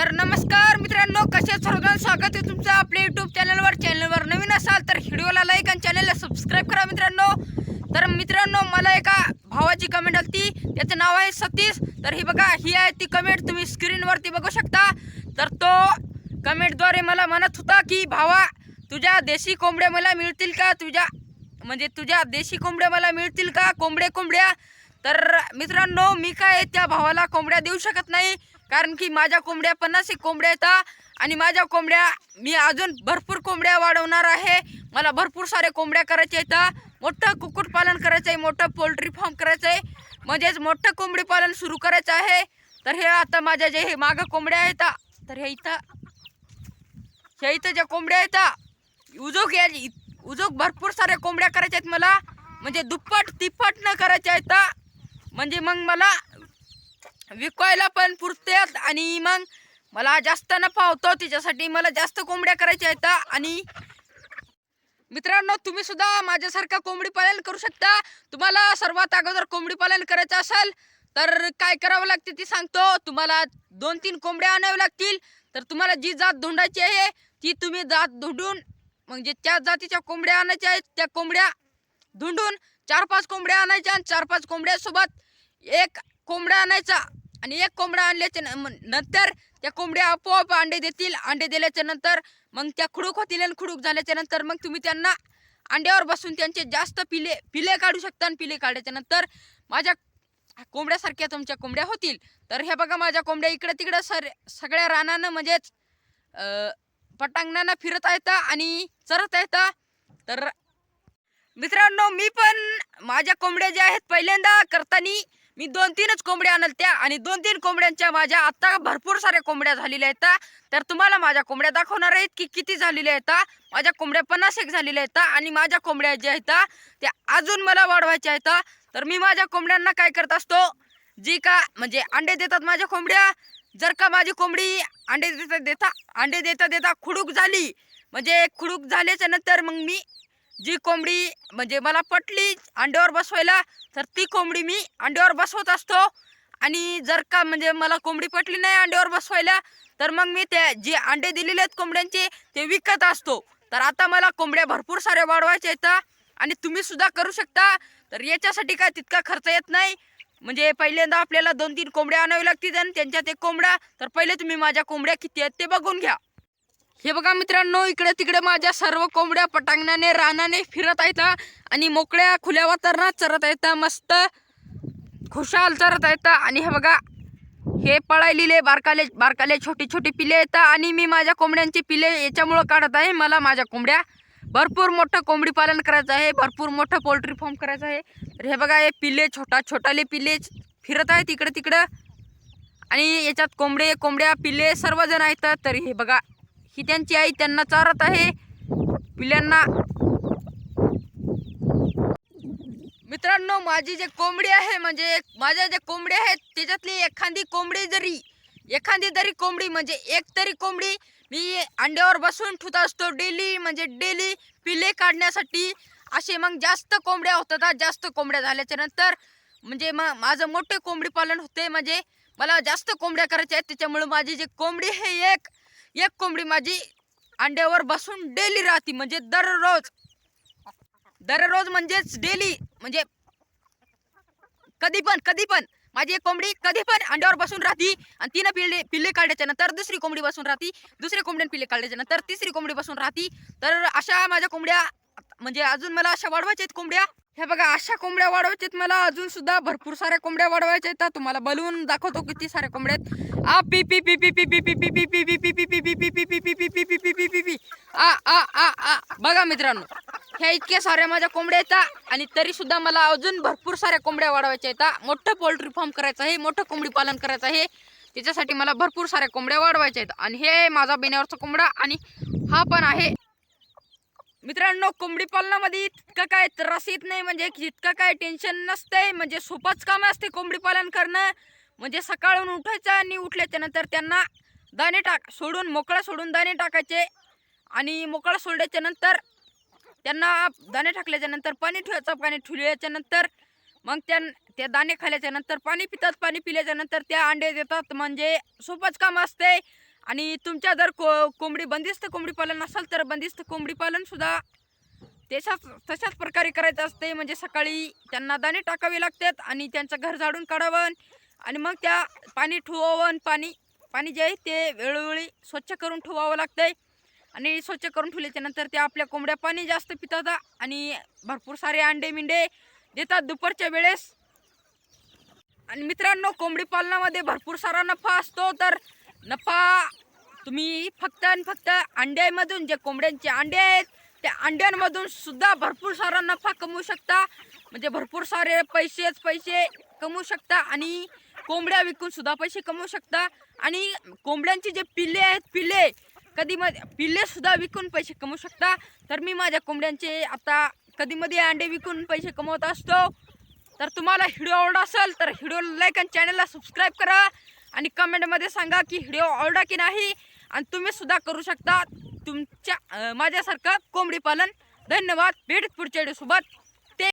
तर नमस्कार मित्रांनो कसे आहेत सर्वजण? स्वागत आहे तुमचं आपल्या युट्यूब चॅनलवर चॅनलवर नवीन असाल तर व्हिडिओला लाईक आणि चॅनलला सबस्क्राईब करा मित्रांनो. तर मित्रांनो मला एका भावाची कमेंट आली त्याचं नाव आहे सतीश. तर ही बघा ही आहे ती कमेंट तुम्ही स्क्रीनवरती बघू शकता. तर तो कमेंटद्वारे मला म्हणत होता की भावा तुझ्या देशी कोंबड्या मला मिळतील का? तुझ्या म्हणजे तुझ्या देशी कोंबड्या मला मिळतील का? कोंबड्या कोंबड्या तर मित्रांनो मी काय त्या भावाला कोंबड्या देऊ शकत नाही कारण की माझ्या कोंबड्या पन्नास एक कोंबड्या येतात आणि माझ्या कोंबड्या मी अजून भरपूर कोंबड्या वाढवणार आहे. मला भरपूर सारे कोंबड्या करायच्या येतात. मोठं कुक्कुटपालन करायचं आहे मोठं पोल्ट्री फार्म करायचं आहे म्हणजेच मोठं कोंबडी पालन सुरू करायचं आहे. तर हे आता माझ्या जे हे मागं कोंबड्या आहेत तर हे इथं ह्या इथं ज्या कोंबड्या आहेत उजोग या उजोग भरपूर साऱ्या कोंबड्या करायच्या आहेत मला. म्हणजे दुप्पट तिप्पट न करायच्या आहेत म्हणजे मग मला विकायला पण पुरतात आणि मग मला जास्त नफा होतो. त्याच्यासाठी मला जास्त कोंबड्या करायच्या आहेत. आणि मित्रांनो तुम्ही सुद्धा माझ्यासारखा कोंबडी पालन करू शकता. तुम्हाला सर्वात अगोदर कोंबडी पालन करायचं असेल तर काय करावं लागते ती सांगतो. तुम्हाला दोन तीन कोंबड्या आणाव्या लागतील. तर तुम्हाला जी जात धुंडायची आहे ती तुम्ही जात धुंडून म्हणजे त्या जातीच्या कोंबड्या आणायच्या आहेत. त्या कोंबड्या धुंडून चार पाच कोंबड्या आणायच्या आणि चार पाच कोंबड्यासोबत एक कोंबडा आणायचा आणि एक कोंबडा आणल्याच्या नंतर त्या कोंबड्या आपोआप अंडे देतील. अंडे दिल्याच्या नंतर मग त्या खुडूक होतील आणि खुडूक झाल्याच्यानंतर मग तुम्ही त्यांना अंड्यावर बसून त्यांचे जास्त पिले पिले काढू शकता आणि पिले काढल्याच्या नंतर माझ्या कोंबड्यासारख्या तुमच्या कोंबड्या होतील. तर हे बघा माझ्या कोंबड्या इकडं तिकडं सर सगळ्या रानानं म्हणजेच पटांगणानं फिरत आहेत आणि चरत आहेत. तर मित्रांनो मी पण माझ्या कोंबड्या ज्या आहेत पहिल्यांदा करताना मी दोन तीनच कोंबड्या आणल त्या आणि दोन तीन कोंबड्यांच्या माझ्या आत्ता भरपूर साऱ्या कोंबड्या झालेल्या आहेत तर तुम्हाला माझ्या कोंबड्या दाखवणार आहेत की किती झालेल्या आहेत माझ्या कोंबड्या पन्नास एक झालेल्या आहेत आणि माझ्या कोंबड्या ज्या आहेत त्या अजून मला वाढवायच्या आहेत तर मी माझ्या कोंबड्यांना काय करत असतो जी का म्हणजे अंडे देतात माझ्या कोंबड्या जर का माझी कोंबडी अंडे देता देता अंडे देता देता खुडूक झाली म्हणजे खुडूक झाल्याच्यानंतर मग मी जी कोंबडी म्हणजे मला पटली अंड्यावर बसवायला तर ती कोंबडी मी अंड्यावर बसवत असतो. आणि जर का म्हणजे मला कोंबडी पटली नाही अंड्यावर बसवायला तर मग मी त्या जे अंडे दिलेले आहेत कोंबड्यांचे ते विकत असतो. तर आता मला कोंबड्या भरपूर साऱ्या वाढवायच्या येतात आणि तुम्ही सुद्धा करू शकता. तर याच्यासाठी काय तितका खर्च येत नाही. म्हणजे पहिल्यांदा आपल्याला दोन तीन कोंबड्या आणावी लागतील आणि त्यांच्यात एक कोंबड्या तर पहिले तुम्ही माझ्या कोंबड्या किती आहेत ते बघून घ्या. हे बघा मित्रांनो इकडे तिकडे माझ्या सर्व कोंबड्या पटांगणाने रानाने फिरत आहेत आणि मोकळ्या खुल्या वातावरणात चरत आहेत मस्त. खुशाल चरत आहेत आणि हे बघा हे पळायलेले बारकाले बारकाले छोटी छोटी पिले येतात आणि मी माझ्या कोंबड्यांची पिले याच्यामुळं काढत आहे. मला माझ्या कोंबड्या भरपूर मोठं कोंबडी पालन करायचं आहे. भरपूर मोठं पोल्ट्री फार्म करायचं आहे. तर हे बघा हे पिले छोटा छोटाले पिले फिरत आहेत इकडं तिकडं. आणि याच्यात कोंबडे कोंबड्या पिल्ले सर्वजण आहेत तर हे बघा ही त्यांची आई त्यांना चारत आहे. पिल्यांना. मित्रांनो माझी जे कोंबडी आहे म्हणजे माझ्या जे कोंबडी आहेत त्याच्यातली एखादी कोंबडी जरी एखादी तरी कोंबडी म्हणजे एक तरी कोंबडी मी अंड्यावर बसून ठुत असतो डेली म्हणजे डेली पिले काढण्यासाठी. असे मग जास्त कोंबड्या होतात जास्त कोंबड्या झाल्याच्यानंतर म्हणजे मग माझं मोठे कोंबडी पालन होते. म्हणजे मला जास्त कोंबड्या करायच्या आहेत त्याच्यामुळे माझी जी कोंबडी आहे एक एक कोंबडी माझी अंड्यावर बसून डेली राहते म्हणजे दररोज दररोज म्हणजेच डेली म्हणजे कधी पण कधी पण माझी एक कोंबडी कधी पण अंड्यावर बसून राहती आणि तिनं पिल्ले पिल्ले काढल्याच्या नंतर दुसरी कोंबडी बसून राहती दुसऱ्या कोंबड्यानं पिल्ले काढल्याच्या नंतर तिसरी कोंबडी बसून राहती तर अशा माझ्या कोंबड्या म्हणजे अजून मला अशा वाढवायच्या आहेत कोंबड्या हे बघा अशा कोंबड्या वाढवायच्या आहेत मला अजून सुद्धा भरपूर साऱ्या कोंबड्या वाढवायच्या आहेत तुम्हाला बलवून दाखवतो किती साऱ्या कोंबड्या आहेत आ पी पी पी पी पी पी पी पी पी पी पी पी पी आ आ आ आ. बघा मित्रांनो ह्या इतक्या साऱ्या माझ्या कोंबड्या येतात आणि तरी सुद्धा मला अजून भरपूर साऱ्या कोंबड्या वाढवायच्या येतात मोठं पोल्ट्री फार्म करायचं आहे मोठं कोंबडी पालन करायचं आहे. त्याच्यासाठी मला भरपूर साऱ्या कोंबड्या वाढवायच्या आहेत. आणि हे माझा बेण्यावरचा कोंबडा आणि हा पण आहे. मित्रांनो कोंबडी पालनामध्ये इतकं काय त्रास येत नाही म्हणजे इतकं काय टेन्शन नसतंय म्हणजे सोपंच काम असते कोंबडी पालन करणं. म्हणजे सकाळून उठायचं आणि उठल्याच्या नंतर त्यांना दाणे टाक सोडून मोकळं सोडून दाणे टाकायचे. आणि मोकळं सोडल्याच्या नंतर त्यांना दाणे टाकल्याच्या नंतर पाणी ठेवायचं पाणी ठुल्याच्या नंतर मग त्या ते दाणे खाल्याच्या नंतर पाणी पितात पाणी पिल्याच्या नंतर त्या अंडे देतात. म्हणजे सोपंच काम असते. आणि तुमच्या जर को कोंबडी बंदिस्त कोंबडी पालन असेल तर बंदिस्त कोंबडी पालन सुद्धा तशाच तशाच प्रकारे करायचं असते. म्हणजे सकाळी त्यांना दाणे टाकावे लागतात आणि त्यांचं घर झाडून काढावं. आणि मग त्या पाणी ठेवावं पाणी पाणी जे आहे ते वेळोवेळी स्वच्छ करून ठेवावं लागतंय. आणि स्वच्छ करून ठेवल्याच्या नंतर त्या आपल्या कोंबड्या पाणी जास्त पितात आणि भरपूर सारे अंडे मिंडे देतात दुपारच्या वेळेस. आणि मित्रांनो कोंबडी पालनामध्ये भरपूर सारा नफा असतो तर नफा तुम्ही फक्त आणि फक्त अंड्यामधून जे कोंबड्यांचे अंडे आहेत त्या अंड्यांमधून सुद्धा भरपूर सारा नफा कमवू शकता. म्हणजे भरपूर सारे पैसेच पैसे कमवू शकता आणि कोंबड्या विकून सुद्धा पैसे कमवू शकता. आणि कोंबड्यांचे जे पिल्ले आहेत पिल्ले कधी मध्ये पिल्ले सुद्धा विकून पैसे कमवू शकता. तर मी माझ्या कोंबड्यांचे आता कधीमध्ये अंडे विकून पैसे कमवत असतो. तर तुम्हाला व्हिडिओ आवडला असेल तर व्हिडिओ लाईक आणि चॅनलला सबस्क्राईब करा. आणि कमेंटमध्ये सांगा की व्हिडिओ आवडला की नाही. आणि तुम्ही सुद्धा करू शकता तुमच्या माझ्यासारखं कोंबडी पालन. धन्यवाद. भेट पुढच्या व्हिडिओसोबत